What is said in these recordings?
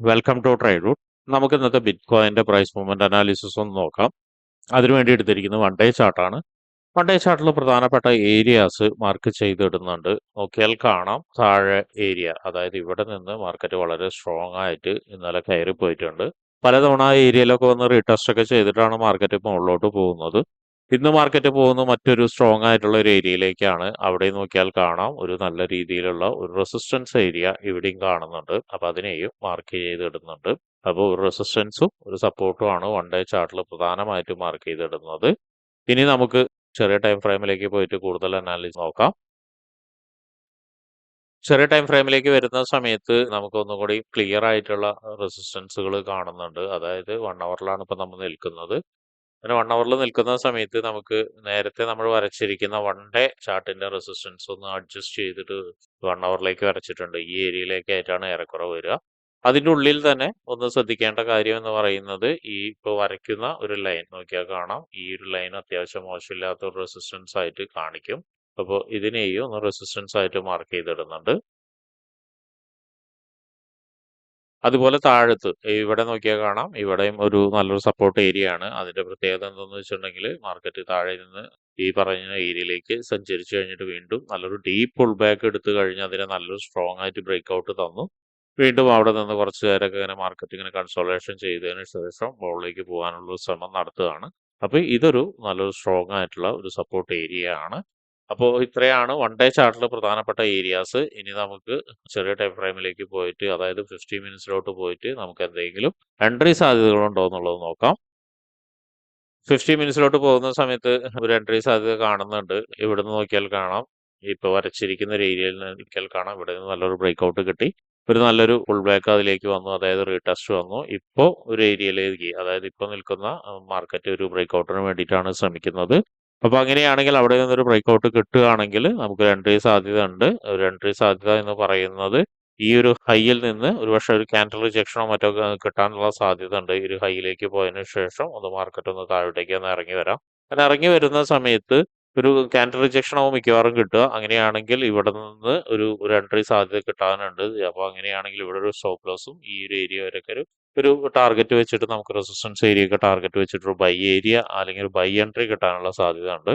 Welcome to tried route നമുക്ക് ഇന്നത്തെ bit കോയിന്റെ പ്രൈസ് മൂവ്മെന്റ് അനാലിസിസ് ഒന്ന് നോക്കാം അതിനുവേണ്ടി എടുത്തിരിക്കുന്നത് വൺ ഡേ ചാർട്ടാണ് വൺ ഡേ ചാർട്ടിൽ പ്രധാനപ്പെട്ട ഏരിയാസ് മാർക്ക് ചെയ്തിടുന്നുണ്ട്. നോക്കിയാൽ കാണാം. താഴെ ഏരിയ അതായത് ഇവിടെ നിന്ന് മാർക്കറ്റ് വളരെ സ്ട്രോങ് ആയിട്ട് ഇന്നലെ കയറി പോയിട്ടുണ്ട് പലതവണ ആ ഏരിയയിലൊക്കെ വന്ന് റീടെസ്റ്റ് ഒക്കെ ചെയ്തിട്ടാണ് മാർക്കറ്റ് ഇപ്പോൾ മുകളിലോട്ട് പോകുന്നത്. ഇന്ന് മാർക്കറ്റ് പോകുന്ന മറ്റൊരു സ്ട്രോങ് ആയിട്ടുള്ള ഒരു ഏരിയയിലേക്കാണ് അവിടെ നോക്കിയാൽ കാണാം. ഒരു നല്ല രീതിയിലുള്ള ഒരു റെസിസ്റ്റൻസ് ഏരിയ ഇവിടെയും കാണുന്നുണ്ട്. അപ്പൊ അതിനെയും മാർക്ക് ചെയ്തിടുന്നുണ്ട്. അപ്പോൾ ഒരു റെസിസ്റ്റൻസും ഒരു സപ്പോർട്ടും ആണ് വൺ ഡേ ചാർട്ടിൽ പ്രധാനമായിട്ടും മാർക്ക് ചെയ്തിടുന്നത്. ഇനി നമുക്ക് ചെറിയ ടൈം ഫ്രെയിമിലേക്ക് പോയിട്ട് കൂടുതൽ അനാലിസ് നോക്കാം. ചെറിയ ടൈം ഫ്രെയിമിലേക്ക് വരുന്ന സമയത്ത് നമുക്ക് ഒന്നും കൂടി ക്ലിയർ ആയിട്ടുള്ള റെസിസ്റ്റൻസുകൾ കാണുന്നുണ്ട്. അതായത് വൺ അവറിലാണ് ഇപ്പൊ നമ്മൾ നിൽക്കുന്നത്. അങ്ങനെ വൺ അവറിൽ നിൽക്കുന്ന സമയത്ത് നമുക്ക് നേരത്തെ നമ്മൾ വരച്ചിരിക്കുന്ന വൺ ഡേ ചാർട്ടിന്റെ റെസിസ്റ്റൻസ് ഒന്ന് അഡ്ജസ്റ്റ് ചെയ്തിട്ട് വൺ അവറിലേക്ക് വരച്ചിട്ടുണ്ട്. ഈ ഏരിയയിലേക്ക് ആയിട്ടാണ് ഏറെക്കുറെ വരിക. അതിന്റെ ഉള്ളിൽ തന്നെ ഒന്ന് ശ്രദ്ധിക്കേണ്ട കാര്യം എന്ന് പറയുന്നത് ഈ ഇപ്പോൾ വരയ്ക്കുന്ന ഒരു ലൈൻ നോക്കിയാൽ കാണാം. ഈ ഒരു ലൈൻ അത്യാവശ്യം മോശമില്ലാത്ത ഒരു റെസിസ്റ്റൻസ് ആയിട്ട് കാണിക്കും. അപ്പോൾ ഇതിനെയും ഒന്ന് റെസിസ്റ്റൻസ് ആയിട്ട് മാർക്ക് ചെയ്തിടുന്നുണ്ട്. അതുപോലെ താഴത്ത് ഇവിടെ നോക്കിയാൽ കാണാം. ഇവിടെയും ഒരു നല്ലൊരു സപ്പോർട്ട് ഏരിയ ആണ്. അതിന്റെ പ്രത്യേകത എന്താണെന്ന് വെച്ചിട്ടുണ്ടെങ്കിൽ മാർക്കറ്റ് താഴെ നിന്ന് ഈ പറഞ്ഞ ഏരിയയിലേക്ക് സഞ്ചരിച്ചു കഴിഞ്ഞിട്ട് വീണ്ടും നല്ലൊരു ഡീപ്പ് പുൾ ബാക്ക് എടുത്തു കഴിഞ്ഞ് അതിനെ നല്ലൊരു സ്ട്രോങ് ആയിട്ട് ബ്രേക്ക് ഔട്ട് തന്നു. വീണ്ടും അവിടെ നിന്ന് കുറച്ച് നേരമൊക്കെ ഇങ്ങനെ മാർക്കറ്റ് ഇങ്ങനെ കൺസോളേഷൻ ചെയ്തതിന് ശേഷം മുകളിലേക്ക് പോകാനുള്ള ശ്രമം നടത്തുകയാണ്. അപ്പോൾ ഇതൊരു നല്ലൊരു സ്ട്രോങ് ആയിട്ടുള്ള ഒരു സപ്പോർട്ട് ഏരിയ ആണ്. അപ്പോൾ ഇത്രയാണ് വൺ ഡേ ചാർട്ടിൽ പ്രധാനപ്പെട്ട ഏരിയാസ് ഇനി നമുക്ക് ചെറിയ ടൈം ഫ്രെയിമിലേക്ക് പോയിട്ട് അതായത് ഫിഫ്റ്റി മിനിറ്റ്സിലോട്ട് പോയിട്ട് നമുക്ക് എന്തെങ്കിലും എൻട്രി സാധ്യതകളുണ്ടോ എന്നുള്ളത് നോക്കാം. ഫിഫ്റ്റി മിനിറ്റ്സിലോട്ട് പോകുന്ന സമയത്ത് ഒരു എൻട്രി സാധ്യത കാണുന്നുണ്ട്. ഇവിടുന്ന് നോക്കിയാൽ കാണാം. ഇപ്പൊ വരച്ചിരിക്കുന്ന ഒരു ഏരിയയിൽ നോക്കിയാൽ കാണാം. ഇവിടെ നിന്ന് നല്ലൊരു ബ്രേക്ക് ഔട്ട് കിട്ടി. ഒരു നല്ലൊരു ഫുൾ ബാക്ക് അതിലേക്ക് വന്നു. അതായത് റീടെസ്റ്റ് വന്നു. ഇപ്പോൾ ഒരു ഏരിയയിലേക്ക് അതായത് ഇപ്പോൾ നിൽക്കുന്ന മാർക്കറ്റ് ഒരു ബ്രേക്ക് ഔട്ടിന് വേണ്ടിയിട്ടാണ് ശ്രമിക്കുന്നത്. അപ്പൊ അങ്ങനെയാണെങ്കിൽ അവിടെ നിന്നൊരു ബ്രേക്ക് ഔട്ട് കിട്ടുകയാണെങ്കിൽ നമുക്ക് ഒരു എൻട്രി സാധ്യത ഉണ്ട്. ഒരു എൻട്രി സാധ്യത എന്ന് പറയുന്നത് ഈ ഒരു ഹൈയിൽ നിന്ന് ഒരു പക്ഷേ ഒരു ക്യാൻഡൽ റിജക്ഷനോ മറ്റോ കിട്ടാനുള്ള സാധ്യത ഉണ്ട്. ഈ ഒരു ഹൈയിലേക്ക് പോയതിനു ശേഷം ഒന്ന് മാർക്കറ്റ് ഒന്ന് താഴോട്ടേക്ക് ഒന്ന് ഇറങ്ങി വരാം. അങ്ങനെ ഇറങ്ങി വരുന്ന സമയത്ത് ഒരു ക്യാൻഡൽ റിജക്ഷനോ മിക്കവാറും കിട്ടുക. അങ്ങനെയാണെങ്കിൽ ഇവിടെ നിന്ന് ഒരു ഒരു എൻട്രി സാധ്യത കിട്ടാനുണ്ട്. അപ്പോൾ അങ്ങനെയാണെങ്കിൽ ഇവിടെ ഒരു സ്റ്റോപ്പ് ലോസും ഈ ഒരു ഏരിയ വരെയൊക്കെ ഒരു ഒരു ടാർഗറ്റ് വെച്ചിട്ട് നമുക്ക് റെസിസ്റ്റൻസ് ഏരിയ ഒക്കെ ടാർഗറ്റ് വെച്ചിട്ട് ഒരു ബൈ ഏരിയ അല്ലെങ്കിൽ ഒരു ബൈ എൻട്രി കിട്ടാനുള്ള സാധ്യത ഉണ്ട്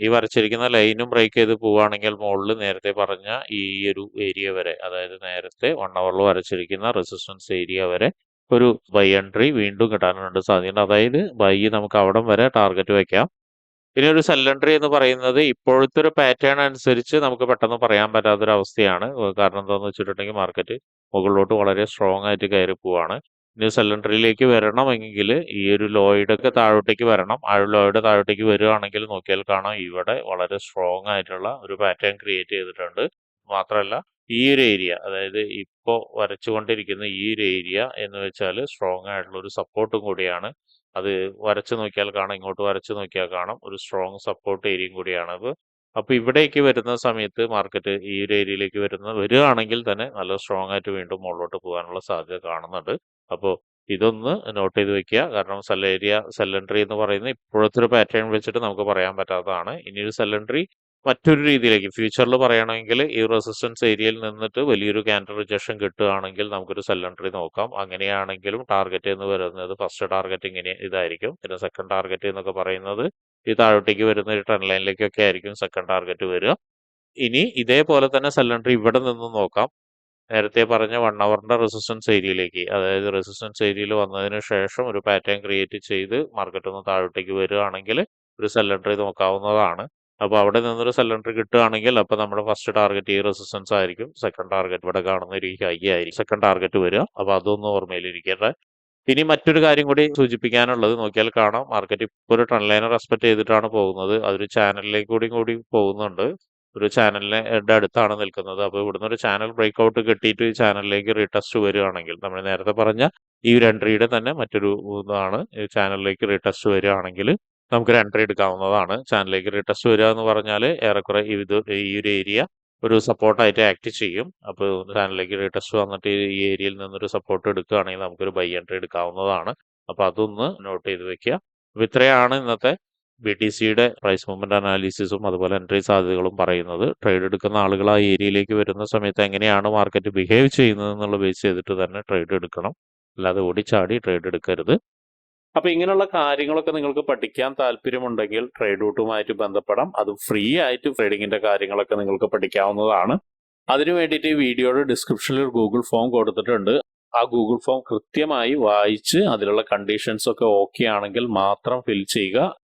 ഈ വരച്ചിരിക്കുന്ന ലൈനും ബ്രേക്ക് ചെയ്ത് പോവുകയാണെങ്കിൽ മുകളിൽ നേരത്തെ പറഞ്ഞ ഈ ഒരു ഏരിയ വരെ അതായത് നേരത്തെ വൺ അവറിൽ വരച്ചിരിക്കുന്ന റെസിസ്റ്റൻസ് ഏരിയ വരെ ഒരു ബൈ എൻട്രി വീണ്ടും കിട്ടാനുണ്ട് സാധ്യത അതായത് ബൈ നമുക്ക് അവിടം വരെ ടാർഗറ്റ് വെക്കാം. ഇനി ഒരു സെല്ലൻട്രി എന്ന് പറയുന്നത് ഇപ്പോഴത്തെ ഒരു പാറ്റേൺ അനുസരിച്ച് നമുക്ക് പെട്ടെന്ന് പറയാൻ പറ്റാത്തൊരു അവസ്ഥയാണ് കാരണം എന്താണെന്ന് വെച്ചിട്ടുണ്ടെങ്കിൽ മാർക്കറ്റ് മുകളിലോട്ട് വളരെ സ്ട്രോങ് ആയിട്ട് കയറി പോവാണ്. ഇനി സെൽ വരണമെങ്കിൽ ഈ ഒരു ലോയിഡൊക്കെ താഴോട്ടേക്ക് വരണം. ആ ലോയുടെ താഴോട്ടേക്ക് വരികയാണെങ്കിൽ നോക്കിയാൽ കാണാം ഇവിടെ വളരെ സ്ട്രോങ് ആയിട്ടുള്ള ഒരു പാറ്റേൺ ക്രിയേറ്റ് ചെയ്തിട്ടുണ്ട്. മാത്രമല്ല ഈ ഒരു ഏരിയ അതായത് ഇപ്പോൾ വരച്ചുകൊണ്ടിരിക്കുന്ന ഈ ഒരു ഏരിയ എന്ന് വെച്ചാൽ സ്ട്രോങ് ആയിട്ടുള്ള ഒരു സപ്പോർട്ടും കൂടിയാണ്. അത് വരച്ചു നോക്കിയാൽ കാണാം ഇങ്ങോട്ട് വരച്ചു നോക്കിയാൽ കാണാം. ഒരു സ്ട്രോങ് സപ്പോർട്ട് ഏരിയയും കൂടിയാണ് അത്. അപ്പൊ ഇവിടേക്ക് വരുന്ന സമയത്ത് മാർക്കറ്റ് ഈ ഒരു ഏരിയയിലേക്ക് വരുന്ന വരികയാണെങ്കിൽ തന്നെ നല്ല സ്ട്രോങ് ആയിട്ട് വീണ്ടും മുകളിലോട്ട് പോകാനുള്ള സാധ്യത കാണുന്നുണ്ട്. അപ്പോൾ ഇതൊന്ന് നോട്ട് ചെയ്ത് വെക്കുക. കാരണം സെൽ എൻട്രി എന്ന് പറയുന്ന ഇപ്പോഴത്തെ ഒരു പാറ്റേൺ വെച്ചിട്ട് നമുക്ക് പറയാൻ പറ്റാത്തതാണ്. ഇനി ഒരു സെൽ എൻട്രി മറ്റൊരു രീതിയിലേക്ക് ഫ്യൂച്ചറിൽ പറയുകയാണെങ്കിൽ ഈ റെസിസ്റ്റൻസ് ഏരിയയിൽ നിന്നിട്ട് വലിയൊരു ക്യാൻഡൽ റിജക്ഷൻ കിട്ടുകയാണെങ്കിൽ നമുക്കൊരു സെൽ എൻട്രി നോക്കാം. അങ്ങനെയാണെങ്കിലും ടാർഗറ്റ് എന്ന് വരുന്നത് ഫസ്റ്റ് ടാർഗറ്റ് ഇങ്ങനെ ഇതായിരിക്കും. പിന്നെ സെക്കൻഡ് ടാർഗറ്റ് എന്നൊക്കെ പറയുന്നത് ഈ താഴോട്ടേക്ക് വരുന്ന ഒരു ട്രെൻഡ് ലൈനിലേക്കൊക്കെ ആയിരിക്കും സെക്കൻഡ് ടാർഗറ്റ് വരിക. ഇനി ഇതേപോലെ തന്നെ സെൽ എൻട്രി ഇവിടെ നിന്ന് നോക്കാം. നേരത്തെ പറഞ്ഞ വൺ അവറിന്റെ റെസിസ്റ്റൻസ് ഏരിയയിലേക്ക് അതായത് റെസിസ്റ്റൻസ് ഏരിയയിൽ വന്നതിന് ശേഷം ഒരു പാറ്റേൺ ക്രിയേറ്റ് ചെയ്ത് മാർക്കറ്റ് ഒന്ന് താഴോട്ടേക്ക് വരികയാണെങ്കിൽ ഒരു സെൽ നോക്കാവുന്നതാണ്. അപ്പോൾ അവിടെ നിന്നൊരു സെൽ കിട്ടുകയാണെങ്കിൽ അപ്പോൾ നമ്മുടെ ഫസ്റ്റ് ടാർഗറ്റ് ഈ റെസിസ്റ്റൻസ് ആയിരിക്കും. സെക്കൻഡ് ടാർഗറ്റ് ഇവിടെ കാണുന്ന ഒരു ഹൈ ആയിരിക്കും. സെക്കൻഡ് ടാർഗറ്റ് വരിക. അപ്പോൾ അതൊന്ന് ഓർമ്മയിലിരിക്കട്ടെ ഇനി മറ്റൊരു കാര്യം കൂടി സൂചിപ്പിക്കാനുള്ളത് നോക്കിയാൽ കാണാം. മാർക്കറ്റ് ഇപ്പോൾ ഒരു ട്രെൻഡ് ലൈനെ റെസ്പെക്ട് ചെയ്തിട്ടാണ് പോകുന്നത്. അതൊരു ചാനലിലേക്ക് കൂടി കൂടി പോകുന്നുണ്ട്. ഒരു ചാനലിന്റെ അടുത്താണ് നിൽക്കുന്നത്. അപ്പോൾ ഇവിടുന്ന് ഒരു ചാനൽ ബ്രേക്ക്ഔട്ട് കിട്ടിയിട്ട് ഈ ചാനലിലേക്ക് റീടെസ്റ്റ് വരികയാണെങ്കിൽ നമ്മൾ നേരത്തെ പറഞ്ഞ ഈ ഒരു എൻട്രിയുടെ തന്നെ മറ്റൊരു ഇതാണ് ചാനലിലേക്ക് റീടെസ്റ്റ് വരികയാണെങ്കിൽ നമുക്കൊരു എൻട്രി എടുക്കാവുന്നതാണ്. ചാനലിലേക്ക് റീടെസ്റ്റ് വരിക എന്ന് പറഞ്ഞാൽ ഏറെക്കുറെ ഇത് ഈ ഒരു ഏരിയ ഒരു സപ്പോർട്ടായിട്ട് ആക്ട് ചെയ്യും. അപ്പോൾ ചാനലിലേക്ക് റീടെസ്റ്റ് വന്നിട്ട് ഈ ഏരിയയിൽ നിന്നൊരു സപ്പോർട്ട് എടുക്കുകയാണെങ്കിൽ നമുക്കൊരു ബൈ എൻട്രി എടുക്കാവുന്നതാണ്. അപ്പോൾ അതൊന്ന് നോട്ട് ചെയ്ത് വെക്കുക. അപ്പോൾ ഇത്രയാണ് ഇന്നത്തെ ബി ടി സിയുടെ പ്രൈസ് മൂവ്മെന്റ് അനാലിസിസും അതുപോലെ എൻട്രി സാധ്യതകളും പറയുന്നത് ട്രേഡ് എടുക്കുന്ന ആളുകൾ ആ ഏരിയയിലേക്ക് വരുന്ന സമയത്ത് എങ്ങനെയാണ് മാർക്കറ്റ് ബിഹേവ് ചെയ്യുന്നത് എന്നുള്ള ബേസ് ചെയ്തിട്ട് തന്നെ ട്രേഡ് എടുക്കണം. അല്ലാതെ ഓടിച്ചാടി ട്രേഡ് എടുക്കരുത്. അപ്പൊ ഇങ്ങനെയുള്ള കാര്യങ്ങളൊക്കെ നിങ്ങൾക്ക് പഠിക്കാൻ താല്പര്യമുണ്ടെങ്കിൽ ട്രേഡ് റൂട്ടുമായിട്ട് ബന്ധപ്പെടാം. അത് ഫ്രീ ആയിട്ട് ട്രേഡിങ്ങിന്റെ കാര്യങ്ങളൊക്കെ നിങ്ങൾക്ക് പഠിക്കാവുന്നതാണ്. അതിനു വേണ്ടിയിട്ട് ഈ വീഡിയോയുടെ ഡിസ്ക്രിപ്ഷനിൽ ഒരു ഗൂഗിൾ ഫോം കൊടുത്തിട്ടുണ്ട്. ആ ഗൂഗിൾ ഫോം കൃത്യമായി വായിച്ച് അതിലുള്ള കണ്ടീഷൻസ് ഒക്കെ ഓക്കെ ആണെങ്കിൽ മാത്രം ഫിൽ ചെയ്യുക.